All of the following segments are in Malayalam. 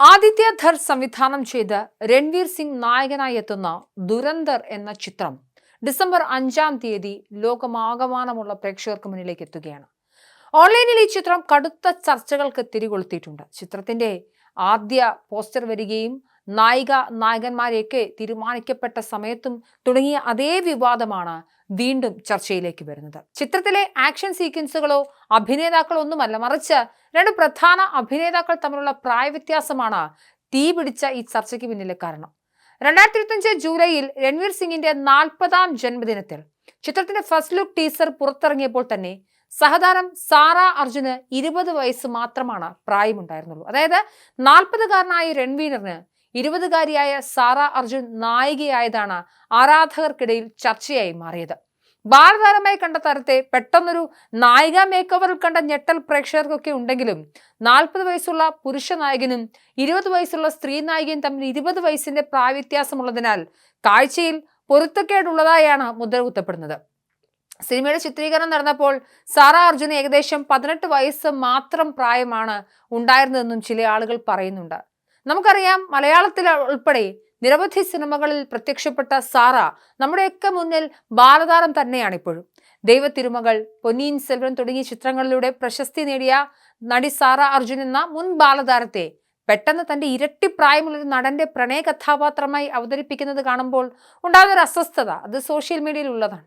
ആദിത്യ ധർ സംവിധാനം ചെയ്ത് രൺവീർ സിംഗ് നായകനായി എത്തുന്ന ദുരന്തർ എന്ന ചിത്രം ഡിസംബർ അഞ്ചാം തീയതി ലോകമാകമാനമുള്ള പ്രേക്ഷകർക്ക് മുന്നിലേക്ക് എത്തുകയാണ്. ഓൺലൈനിൽ ഈ ചിത്രം കടുത്ത ചർച്ചകൾക്ക് തിരികൊളുത്തിയിട്ടുണ്ട്. ചിത്രത്തിന്റെ ആദ്യ പോസ്റ്റർ വരികയും നായിക നായകന്മാരെയൊക്കെ തീരുമാനിക്കപ്പെട്ട സമയത്തും തുടങ്ങിയ അതേ വിവാദമാണ് വീണ്ടും ചർച്ചയിലേക്ക് വരുന്നത്. ചിത്രത്തിലെ ആക്ഷൻ സീക്വൻസുകളോ അഭിനേതാക്കളോ ഒന്നുമല്ല മറിച്ച് രണ്ട് പ്രധാന അഭിനേതാക്കൾ തമ്മിലുള്ള പ്രായവ്യത്യാസമാണ് തീ പിടിച്ച ഈ ചർച്ചയ്ക്ക് പിന്നിലെ കാരണം. രണ്ടായിരത്തി ഇരുപത്തിയഞ്ച് ജൂലൈയിൽ രൺവീർ സിംഗിന്റെ നാൽപ്പതാം ജന്മദിനത്തിൽ ചിത്രത്തിന്റെ ഫസ്റ്റ് ലുക്ക് ടീസർ പുറത്തിറങ്ങിയപ്പോൾ തന്നെ സഹതാരം സാറ അർജുന് ഇരുപത് വയസ്സ് മാത്രമാണ് പ്രായമുണ്ടായിരുന്നുള്ളൂ. അതായത് നാൽപ്പതുകാരനായ രൺവീറിന് ഇരുപതുകാരിയായ സാറ അർജുൻ നായികയായതാണ് ആരാധകർക്കിടയിൽ ചർച്ചയായി മാറിയത്. ബാലതാരമായി കണ്ട താരത്തെ പെട്ടെന്നൊരു നായിക മേക്ക് ഓവറിൽ കണ്ട ഞെട്ടൽ പ്രേക്ഷകർക്കൊക്കെ ഉണ്ടെങ്കിലും നാൽപ്പത് വയസ്സുള്ള പുരുഷ നായകനും ഇരുപത് വയസ്സുള്ള സ്ത്രീ നായികയും തമ്മിൽ ഇരുപത് വയസ്സിന്റെ പ്രായവ്യത്യാസമുള്ളതിനാൽ കാഴ്ചയിൽ പൊരുത്തക്കേടുള്ളതായാണ് മുദ്ര കുത്തപ്പെടുന്നത് സിനിമയുടെ ചിത്രീകരണം നടന്നപ്പോൾ സാറ അർജുന് ഏകദേശം പതിനെട്ട് വയസ്സ് മാത്രം പ്രായമാണ് ഉണ്ടായിരുന്നതെന്നും ചില ആളുകൾ പറയുന്നുണ്ട്. നമുക്കറിയാം മലയാളത്തിൽ ഉൾപ്പെടെ നിരവധി സിനിമകളിൽ പ്രത്യക്ഷപ്പെട്ട സാറ നമ്മുടെയൊക്കെ മുന്നിൽ ബാലതാരം തന്നെയാണ് ഇപ്പോഴും ദൈവത്തിരുമകൾ പൊന്നിയിൻ സെൽവൻ തുടങ്ങിയ ചിത്രങ്ങളിലൂടെ പ്രശസ്തി നേടിയ നടി സാറ അർജുൻ എന്ന മുൻ ബാലതാരത്തെ പെട്ടെന്ന് തന്റെ ഇരട്ടി പ്രായമുള്ളൊരു നടന്റെ പ്രണയ കഥാപാത്രമായി അവതരിപ്പിക്കുന്നത് കാണുമ്പോൾ ഉണ്ടാകുന്ന ഒരു അസ്വസ്ഥത അത് സോഷ്യൽ മീഡിയയിൽ ഉള്ളതാണ്.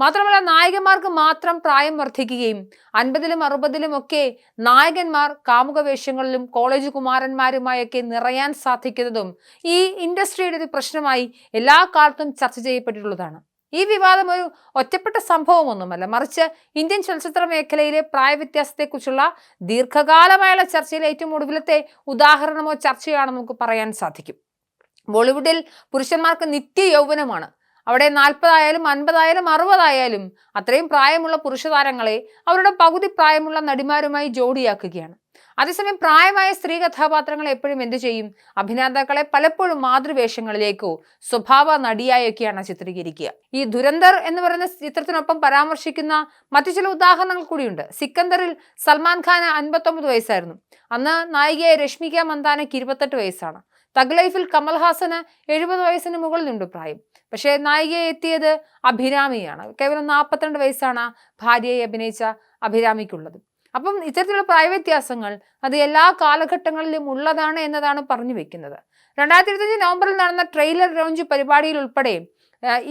മാത്രമല്ല നായകന്മാർക്ക് മാത്രം പ്രായം വർദ്ധിക്കുകയും അൻപതിലും അറുപതിലും ഒക്കെ നായകന്മാർ കാമുക വേഷങ്ങളിലും കോളേജ് കുമാരന്മാരുമായൊക്കെ നിറയാൻ സാധിക്കുന്നതും ഈ ഇൻഡസ്ട്രിയുടെ ഒരു പ്രശ്നമായി എല്ലാ കാലത്തും ചർച്ച ചെയ്യപ്പെട്ടിട്ടുള്ളതാണ്. ഈ വിവാദം ഒരു ഒറ്റപ്പെട്ട സംഭവമൊന്നുമല്ല. മറിച്ച് ഇന്ത്യൻ ചലച്ചിത്ര മേഖലയിലെ പ്രായവ്യത്യാസത്തെക്കുറിച്ചുള്ള ദീർഘകാലമായുള്ള ചർച്ചയിലെ ഏറ്റവും ഒടുവിലത്തെ ഉദാഹരണമോ ചർച്ചയാണെന്ന് നമുക്ക് പറയാൻ സാധിക്കും. ബോളിവുഡിൽ പുരുഷന്മാർക്ക് നിത്യ യൗവനമാണ് അവിടെ നാൽപ്പതായാലും അൻപതായാലും അറുപതായാലും അത്രയും പ്രായമുള്ള പുരുഷ താരങ്ങളെ അവരുടെ പകുതി പ്രായമുള്ള നടിമാരുമായി ജോഡിയാക്കുകയാണ്. അതേസമയം പ്രായമായ സ്ത്രീ കഥാപാത്രങ്ങൾ എപ്പോഴും എന്തു ചെയ്യും? അഭിനേതാക്കളെ പലപ്പോഴും മാതൃവേഷങ്ങളിലേക്കോ സ്വഭാവ നടിയായൊക്കെയാണ് ചിത്രീകരിക്കുക. ഈ ദുരന്തർ എന്ന് പറയുന്ന ചിത്രത്തിനൊപ്പം പരാമർശിക്കുന്ന മറ്റു ചില ഉദാഹരണങ്ങൾ കൂടിയുണ്ട്. സിക്കന്ദറിൽ സൽമാൻ ഖാന് അൻപത്തൊമ്പത് വയസ്സായിരുന്നു. അന്ന് നായികയായ രശ്മിക മന്ദാനയ്ക്ക് ഇരുപത്തെട്ട് വയസ്സാണ്. തഗ് ലൈഫിൽ കമൽഹാസന് എഴുപത് വയസ്സിന് മുകളിലുണ്ട് പ്രായം. പക്ഷേ നായികയെ എത്തിയത് അഭിരാമിയാണ്. കേവലം നാൽപ്പത്തിരണ്ട് വയസ്സാണ് ഭാര്യയെ അഭിനയിച്ച അഭിരാമിക്കുള്ളത്. അപ്പം ഇത്തരത്തിലുള്ള പ്രായവ്യത്യാസങ്ങൾ അത് എല്ലാ കാലഘട്ടങ്ങളിലും ഉള്ളതാണ് എന്നതാണ് പറഞ്ഞു വെക്കുന്നത്. രണ്ടായിരത്തി ഇരുപത്തഞ്ച് നവംബറിൽ നടന്ന ട്രെയിലർ ലോഞ്ച് പരിപാടിയിൽ ഉൾപ്പെടെ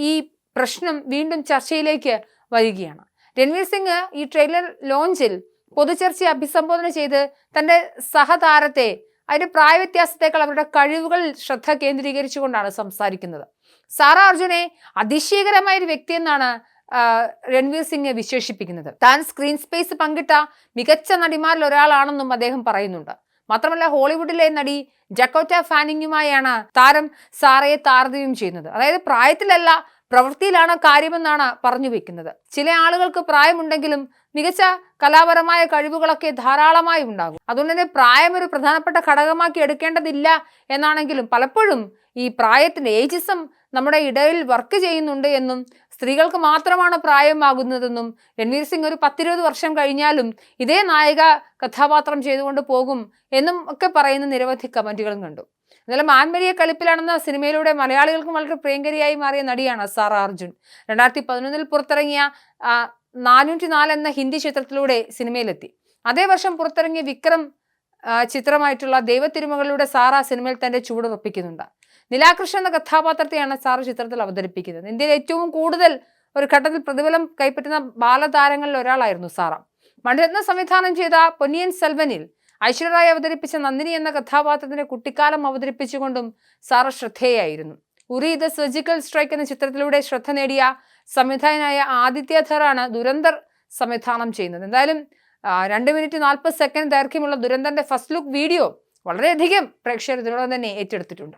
ഈ പ്രശ്നം വീണ്ടും ചർച്ചയിലേക്ക് വരികയാണ്. രൺവീർ സിംഗ് ഈ ട്രെയിലർ ലോഞ്ചിൽ പൊതുചർച്ചയെ അഭിസംബോധന ചെയ്ത് തന്റെ സഹതാരത്തെ അതിന്റെ പ്രായവ്യത്യാസത്തേക്കാൾ അവരുടെ കഴിവുകൾ ശ്രദ്ധ കേന്ദ്രീകരിച്ചുകൊണ്ടാണ് സംസാരിക്കുന്നത്. സാറ അർജുനെ അതിശയകരമായ ഒരു വ്യക്തി എന്നാണ് രൺവീർ സിംഗ് വിശേഷിപ്പിക്കുന്നത്. താൻ സ്ക്രീൻ സ്പേസ് പങ്കിട്ട മികച്ച നടിമാരിൽ ഒരാളാണെന്നും അദ്ദേഹം പറയുന്നുണ്ട്. മാത്രമല്ല ഹോളിവുഡിലെ നടി ജക്കോറ്റ ഫാനിങ്ങുമായാണ് താരം സാറയെ താരതമ്യം ചെയ്യുന്നത്. അതായത് പ്രായത്തിലല്ല പ്രവൃത്തിയിലാണ് കാര്യമെന്നാണ് പറഞ്ഞു വെക്കുന്നത്. ചില ആളുകൾക്ക് പ്രായമുണ്ടെങ്കിലും മികച്ച കലാപരമായ കഴിവുകളൊക്കെ ധാരാളമായി ഉണ്ടാകും. അതുകൊണ്ട് തന്നെ പ്രായം ഒരു പ്രധാനപ്പെട്ട ഘടകമാക്കി എടുക്കേണ്ടതില്ല എന്നാണെങ്കിലും പലപ്പോഴും ഈ പ്രായത്തിന്റെ ഏജിസം നമ്മുടെ ഇടയിൽ വർക്ക് ചെയ്യുന്നുണ്ട് എന്നും സ്ത്രീകൾക്ക് മാത്രമാണ് പ്രായമാകുന്നതെന്നും രൺവീർ സിംഗ് ഒരു പത്തിരുപത് വർഷം കഴിഞ്ഞാലും ഇതേ നായിക കഥാപാത്രം ചെയ്തുകൊണ്ട് പോകും എന്നും ഒക്കെ പറയുന്ന നിരവധി കമന്റുകളും കണ്ടു. എന്നാലും മാൻമരിയ കളിപ്പിലാണെന്ന സിനിമയിലൂടെ മലയാളികൾക്കും വളരെ പ്രിയങ്കരിയായി മാറിയ നടിയാണ് സാറ അർജുൻ. രണ്ടായിരത്തി പതിനൊന്നിൽ പുറത്തിറങ്ങിയ നാനൂറ്റി നാല് എന്ന ഹിന്ദി ചിത്രത്തിലൂടെ സിനിമയിലെത്തി. അതേ വർഷം പുറത്തിറങ്ങിയ വിക്രം ചിത്രമായിട്ടുള്ള ദൈവത്തിരുമകളിലൂടെ സാറ സിനിമയിൽ തന്റെ ചുവടുറപ്പിക്കുന്നുണ്ട് നിലാകൃഷ്ണൻ എന്ന കഥാപാത്രത്തെയാണ് സാറ ചിത്രത്തിൽ അവതരിപ്പിക്കുന്നത്. ഇന്ത്യയിൽ ഏറ്റവും കൂടുതൽ ഒരു ഘട്ടത്തിൽ പ്രതിഫലം കൈപ്പറ്റുന്ന ബാലതാരങ്ങളിൽ ഒരാളായിരുന്നു സാറ. മണിരത്ന സംവിധാനം ചെയ്ത പൊന്നിയൻ സെൽവനിൽ ഐശ്വര്യറായി അവതരിപ്പിച്ച നന്ദിനി എന്ന കഥാപാത്രത്തിന്റെ കുട്ടിക്കാലം അവതരിപ്പിച്ചുകൊണ്ടും സാറ ശ്രദ്ധേയായിരുന്നു. ഉറി ദ സർജിക്കൽ സ്ട്രൈക്ക് എന്ന ചിത്രത്തിലൂടെ ശ്രദ്ധ നേടിയ സംവിധായകനായ ആദിത്യ ധറാണ് ദുരന്തർ സംവിധാനം ചെയ്യുന്നത്. എന്തായാലും രണ്ട് മിനിറ്റ് നാൽപ്പത് സെക്കൻഡ് ദൈർഘ്യമുള്ള ദുരന്തന്റെ ഫസ്റ്റ് ലുക്ക് വീഡിയോ വളരെയധികം പ്രേക്ഷകർ ഇതിനോടൊപ്പം തന്നെ ഏറ്റെടുത്തിട്ടുണ്ട്.